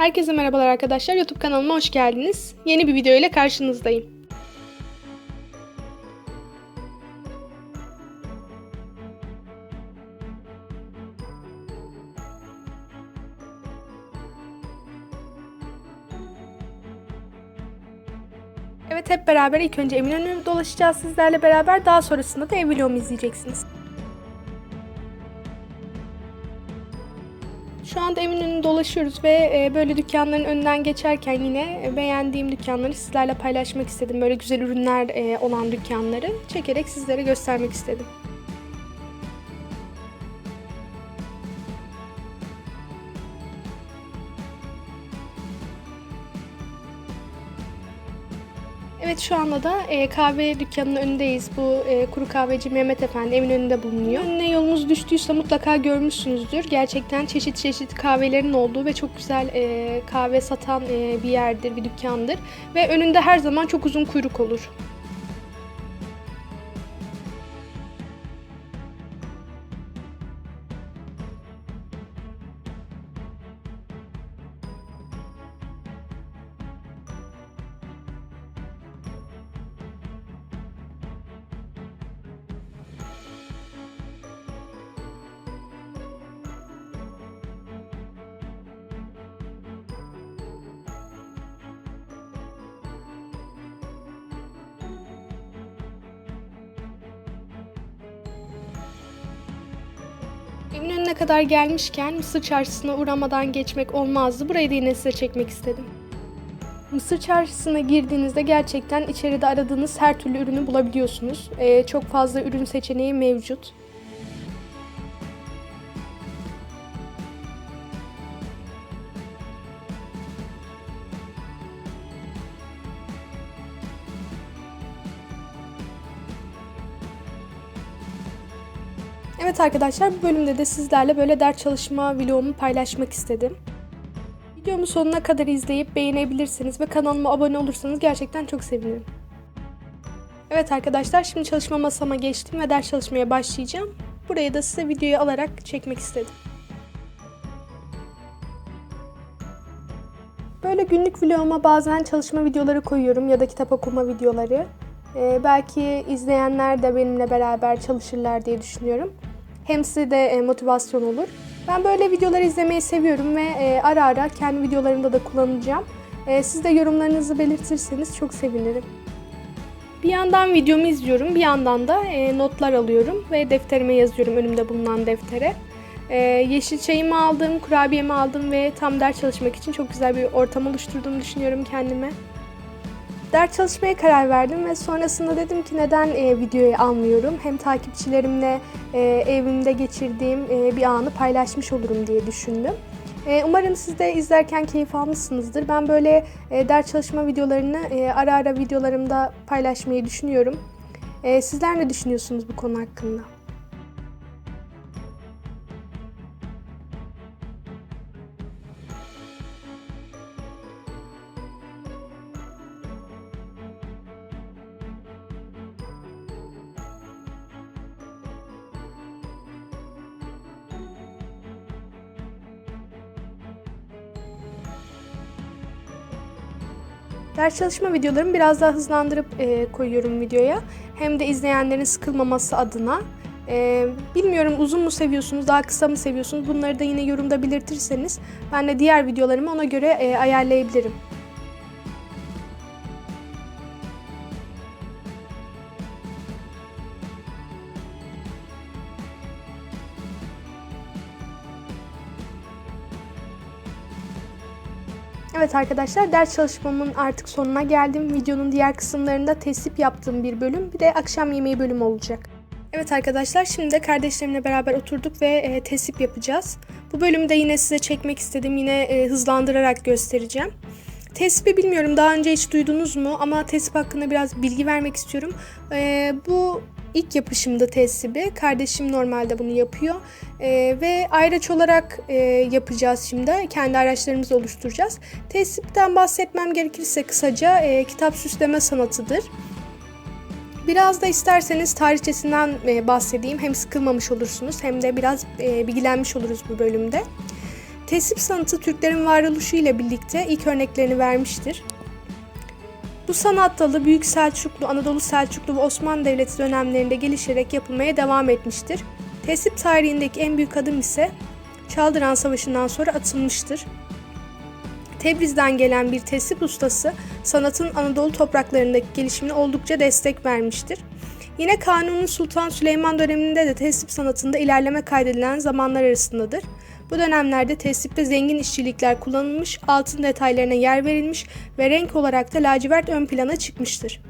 Herkese merhabalar arkadaşlar. YouTube kanalıma hoş geldiniz. Yeni bir video ile karşınızdayım. Evet hep beraber ilk önce Eminönü'nü dolaşacağız sizlerle beraber. Daha sonrasında da ev vlogumu izleyeceksiniz. Anda Eminönü'nü dolaşıyoruz ve e, böyle dükkanların önünden geçerken yine e, beğendiğim dükkanları sizlerle paylaşmak istedim. Böyle güzel ürünler e, olan dükkanları çekerek sizlere göstermek istedim. Şu anda da e, kahve dükkanının önündeyiz. Bu e, kuru kahveci Mehmet Efendi Eminönü'nde bulunuyor. Önüne yolunuz düştüyse mutlaka görmüşsünüzdür. Gerçekten çeşit çeşit kahvelerin olduğu ve çok güzel e, kahve satan e, bir yerdir, bir dükkandır. Ve önünde her zaman çok uzun kuyruk olur. Eminönü'ne kadar gelmişken Mısır Çarşısı'na uğramadan geçmek olmazdı. Burayı da yine size çekmek istedim. Mısır Çarşısı'na girdiğinizde gerçekten içeride aradığınız her türlü ürünü bulabiliyorsunuz. Ee, çok fazla ürün seçeneği mevcut. Arkadaşlar bu bölümde de sizlerle böyle ders çalışma vlogumu paylaşmak istedim. Videomu sonuna kadar izleyip beğenebilirsiniz ve kanalıma abone olursanız gerçekten çok sevinirim. Evet arkadaşlar şimdi çalışma masama geçtim ve ders çalışmaya başlayacağım. Burayı da size videoyu alarak çekmek istedim. Böyle günlük vloguma bazen çalışma videoları koyuyorum ya da kitap okuma videoları. Ee, belki izleyenler de benimle beraber çalışırlar diye düşünüyorum. Hem size de e, motivasyon olur. Ben böyle videoları izlemeyi seviyorum ve e, ara ara kendi videolarımda da kullanacağım. E, siz de yorumlarınızı belirtirseniz çok sevinirim. Bir yandan videomu izliyorum, bir yandan da notlar alıyorum ve defterime yazıyorum önümde bulunan deftere. Yeşil çayımı aldım, kurabiyemi aldım ve tam ders çalışmak için çok güzel bir ortam oluşturduğumu düşünüyorum kendime. Ders çalışmaya karar verdim ve sonrasında dedim ki neden e, videoyu almıyorum. Hem takipçilerimle e, evimde geçirdiğim e, bir anı paylaşmış olurum diye düşündüm. E, umarım siz de izlerken keyif almışsınızdır. Ben böyle e, ders çalışma videolarını e, ara ara videolarımda paylaşmayı düşünüyorum. E, sizler ne düşünüyorsunuz bu konu hakkında? Ders çalışma videolarımı biraz daha hızlandırıp e, koyuyorum videoya. Hem de izleyenlerin sıkılmaması adına. E, bilmiyorum uzun mu seviyorsunuz, daha kısa mı seviyorsunuz? Bunları da yine yorumda belirtirseniz ben de diğer videolarımı ona göre e, ayarlayabilirim. Evet arkadaşlar ders çalışmamın artık sonuna geldim. Videonun diğer kısımlarında tesip yaptığım bir bölüm bir de akşam yemeği bölümü olacak. Evet arkadaşlar şimdi de kardeşlerimle beraber oturduk ve e, tesip yapacağız. Bu bölümü de yine size çekmek istedim. Yine e, hızlandırarak göstereceğim. Tesipi bilmiyorum daha önce hiç duydunuz mu ama tesip hakkında biraz bilgi vermek istiyorum. E, bu ilk yapışımda tesibi. Kardeşim normalde bunu yapıyor. Ee, ve ayraç olarak e, yapacağız şimdi. Kendi araçlarımızı oluşturacağız. Tesipten bahsetmem gerekirse kısaca e, kitap süsleme sanatıdır. Biraz da isterseniz tarihçesinden e, bahsedeyim. Hem sıkılmamış olursunuz hem de biraz e, bilgilenmiş oluruz bu bölümde. Tesip sanatı Türklerin varoluşu ile birlikte ilk örneklerini vermiştir. Bu sanat dalı Büyük Selçuklu, Anadolu Selçuklu ve Osmanlı Devleti dönemlerinde gelişerek yapılmaya devam etmiştir. Tesip tarihindeki en büyük adım ise Çaldıran Savaşı'ndan sonra atılmıştır. Tebriz'den gelen bir tesip ustası sanatın Anadolu topraklarındaki gelişimine oldukça destek vermiştir. Yine Kanuni Sultan Süleyman döneminde de tesip sanatında ilerleme kaydedilen zamanlar arasındadır. Bu dönemlerde tesipte zengin işçilikler kullanılmış, altın detaylarına yer verilmiş ve renk olarak da lacivert ön plana çıkmıştır.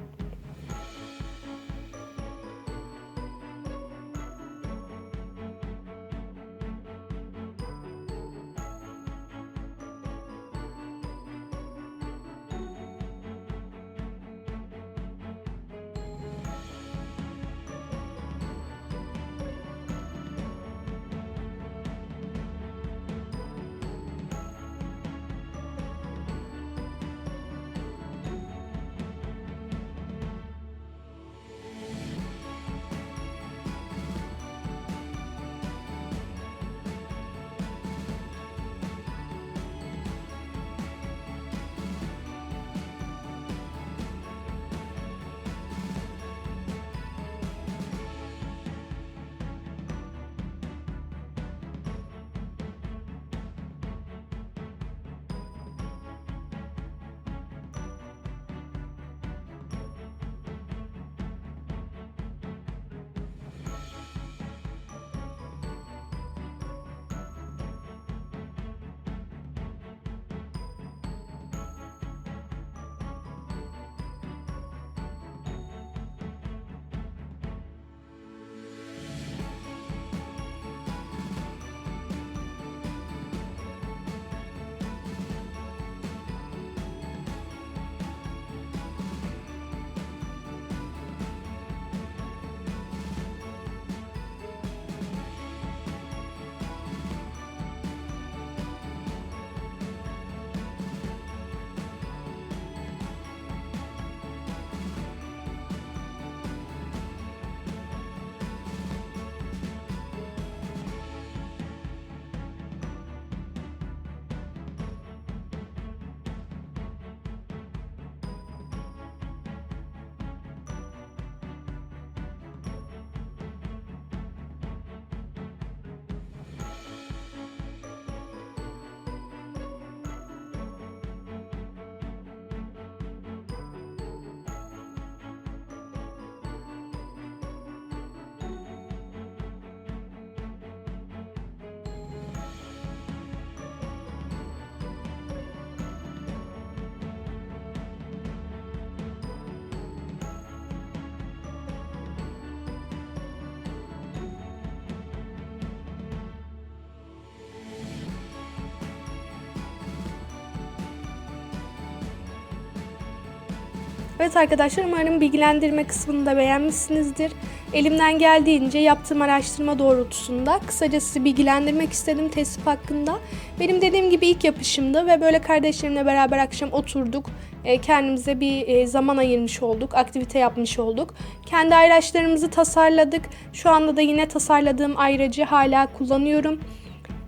Evet arkadaşlar umarım bilgilendirme kısmını da beğenmişsinizdir. Elimden geldiğince yaptığım araştırma doğrultusunda kısaca sizi bilgilendirmek istedim tesip hakkında. Benim dediğim gibi ilk yapışımdı ve böyle kardeşlerimle beraber akşam oturduk. E, kendimize bir e, zaman ayırmış olduk, aktivite yapmış olduk. Kendi ayraçlarımızı tasarladık. Şu anda da yine tasarladığım ayracı hala kullanıyorum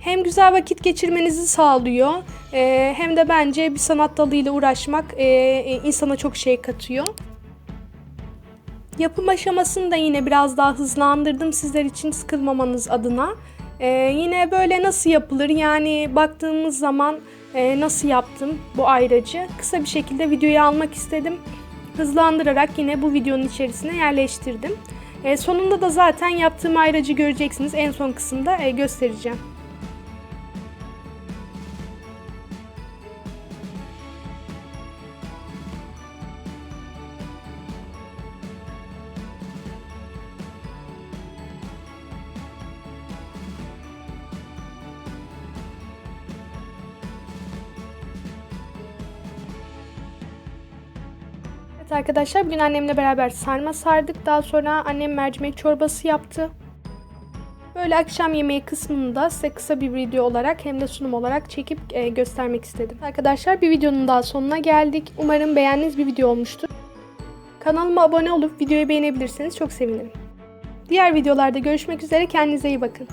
hem güzel vakit geçirmenizi sağlıyor e, hem de bence bir sanat dalıyla uğraşmak e, e, insana çok şey katıyor. Yapım aşamasını da yine biraz daha hızlandırdım sizler için sıkılmamanız adına. E, yine böyle nasıl yapılır yani baktığımız zaman e, nasıl yaptım bu ayracı kısa bir şekilde videoyu almak istedim. Hızlandırarak yine bu videonun içerisine yerleştirdim. E, sonunda da zaten yaptığım ayracı göreceksiniz en son kısımda e, göstereceğim. Arkadaşlar bugün annemle beraber sarma sardık. Daha sonra annem mercimek çorbası yaptı. Böyle akşam yemeği kısmını da size kısa bir video olarak hem de sunum olarak çekip e, göstermek istedim. Arkadaşlar bir videonun daha sonuna geldik. Umarım beğendiğiniz bir video olmuştur. Kanalıma abone olup videoyu beğenebilirseniz çok sevinirim. Diğer videolarda görüşmek üzere kendinize iyi bakın.